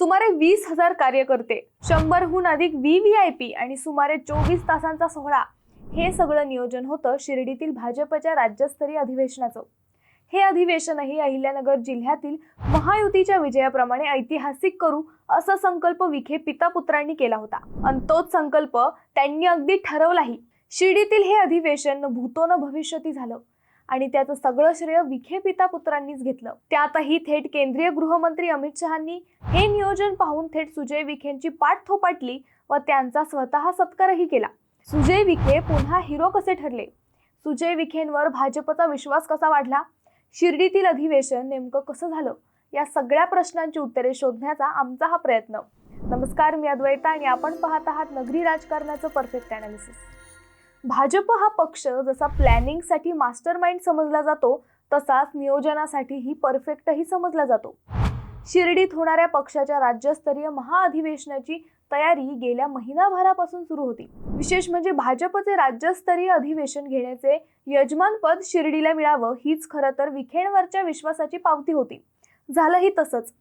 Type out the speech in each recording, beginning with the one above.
सुमारे वीस हजार कार्यकर्ते शंभरहून अधिक व्ही व्ही आय पी आणि सुमारे चोवीस तासांचा सोहळा. हे सगळं नियोजन होतं शिर्डीतील भाजपच्या राज्यस्तरीय अधिवेशनाचं. हे अधिवेशनही अहिल्यानगर जिल्ह्यातील महायुतीच्या विजयाप्रमाणे ऐतिहासिक करू असा संकल्प विखे पितापुत्रांनी केला होता. आणि तोच संकल्प त्यांनी अगदी ठरवलाही. शिर्डीतील हे अधिवेशन भूतोन भविष्यती झालं. आणि त्याचं सगळं श्रेय विखे पितापुत्रांनीच घेतलं. त्यातही थेट केंद्रीय गृहमंत्री अमित शहानी हे नियोजन पाहून थेट सुजय विखेंची पाठ थोपाटली व त्यांचा स्वतः सत्कारही केला. सुजय विखे पुन्हा हिरो कसे ठरले? सुजय विखेंवर भाजपचा विश्वास कसा वाढला? शिर्डीतील अधिवेशन नेमकं कसं झालं? या सगळ्या प्रश्नांची उत्तरे शोधण्याचा आमचा हा प्रयत्न. नमस्कार मी अद्वैता आणि आपण पाहत आहात नगरी राजकारणाचं परफेक्ट अनालिसिस भाजप हा पक्ष जसा प्लॅनिंगसाठी मास्टर माइंड समजला जातो तसाच नियोजनासाठीही परफेक्टही समजला जातो. शिर्डीत होणाऱ्या पक्षाच्या राज्यस्तरीय महाअधिवेशनाची तयारी गेल्या महिनाभरापासून सुरू होती. विशेष म्हणजे भाजपचे राज्यस्तरीय अधिवेशन घेण्याचे यजमानपद शिर्डीला मिळावं हीच खरं तर विखेणवरच्या विश्वासाची पावती होती. झालंही तसंच.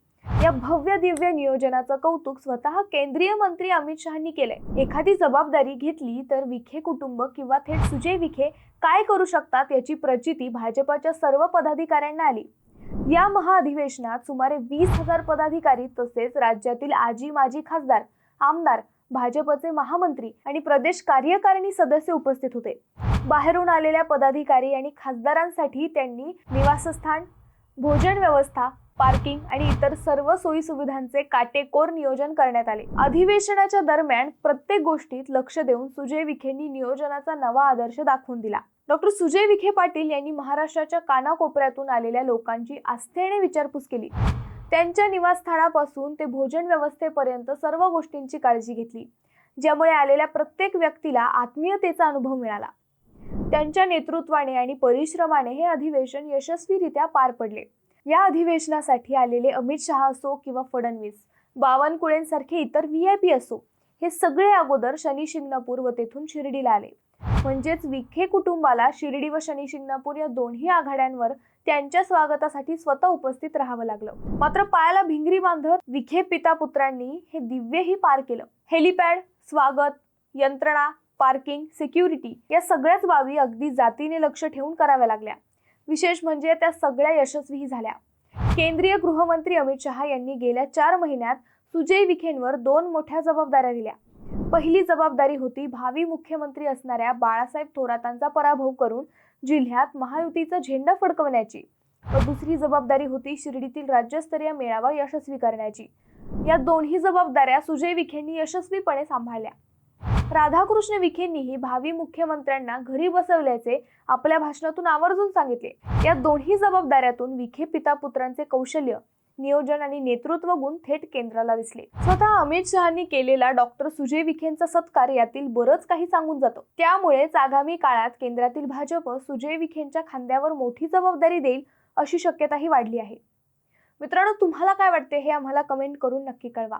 या भव्य दिव्य नियोजनाचं कौतुक स्वतः केंद्रीय मंत्री अमित शहानी केलंय. एखादी जबाबदारी घेतली तर विखे कुटुंब किंवा थेट सुजय विखे काय करू शकतात याची प्रचिती भाजपाच्या सर्व पदाधिकाऱ्यांना आली. या महाअधिवेशनात सुमारे वीस हजार पदाधिकारी तसेच राज्यातील आजी माजी खासदार आमदार भाजपचे महामंत्री आणि प्रदेश कार्यकारिणी सदस्य उपस्थित होते. बाहेरून आलेल्या पदाधिकारी आणि खासदारांसाठी त्यांनी निवासस्थान भोजन व्यवस्था पार्किंग आणि इतर सर्व सोयी सुविधांचे काटेकोर नियोजन करण्यात आले. अधिवेशनाच्या दरम्यान प्रत्येक गोष्टीत लक्ष देऊन सुजय विखेंनी नियोजनाचा नवा आदर्श दाखवून दिला. डॉक्टर सुजय विखे पाटील यांनी महाराष्ट्राच्या कानाकोपऱ्यातून आलेल्या लोकांची आस्थेने विचारपूस केली. त्यांच्या निवासस्थानापासून ते भोजन व्यवस्थेपर्यंत सर्व गोष्टींची काळजी घेतली ज्यामुळे आलेल्या प्रत्येक व्यक्तीला आत्मीयतेचा अनुभव मिळाला. त्यांच्या नेतृत्वाने आणि परिश्रमाने हे अधिवेशन यशस्वीरित्या पार पडले. या अधिवेशनासाठी आलेले अमित शहा असो किंवा फडणवीस बावनकुळेंसारखे इतर व्ही आय पी असो हे सगळे अगोदर शनी शिंगणापूर व तेथून शिर्डीला आले. म्हणजेच विखे कुटुंबाला शिर्डी व शनी शिंगणापूर या दोन्ही आघाड्यांवर त्यांच्या स्वागतासाठी स्वतः उपस्थित राहावं लागलं. मात्र पायाला भिंगरी बांधत विखे पिता पुत्रांनी हे दिव्यही पार केलं. हेलिपॅड स्वागत यंत्रणा पार्किंग सिक्युरिटी या सगळ्याच बाबी अगदी जातीने लक्ष ठेवून कराव्या लागल्या. विशेष म्हणजे त्या सगळ्या यशस्वीही झाल्या. केंद्रीय गृहमंत्री अमित शहा यांनी गेल्या चार महिन्यात सुजय विखेंवर दोन मोठ्या जबाबदाऱ्या दिल्या. पहिली जबाबदारी होती भावी मुख्यमंत्री असणाऱ्या बाळासाहेब थोरातांचा पराभव करून जिल्ह्यात महायुतीचा झेंडा फडकवण्याची. व दुसरी जबाबदारी होती शिर्डीतील राज्यस्तरीय मेळावा यशस्वी करण्याची. या दोन्ही जबाबदाऱ्या सुजय विखेंनी यशस्वीपणे सांभाळल्या. राधाकृष्ण विखेंनीही भावी मुख्यमंत्र्यांना घरी बसवल्याचे आपल्या भाषणातून आवर्जून सांगितले. या दोन्ही जबाबदाऱ्यातून विखे पिता पुत्रांचे कौशल्य नियोजन आणि नेतृत्व गुण थेट केंद्राला दिसले. स्वतः अमित शहानी केलेला डॉक्टर सुजय विखेंचा सत्कार यातील बरंच काही सांगून जातो. त्यामुळेच आगामी काळात केंद्रातील भाजप सुजय विखेंच्या खांद्यावर मोठी जबाबदारी देईल अशी शक्यताही वाढली आहे. मित्रांनो तुम्हाला काय वाटते हे आम्हाला कमेंट करून नक्की कळवा.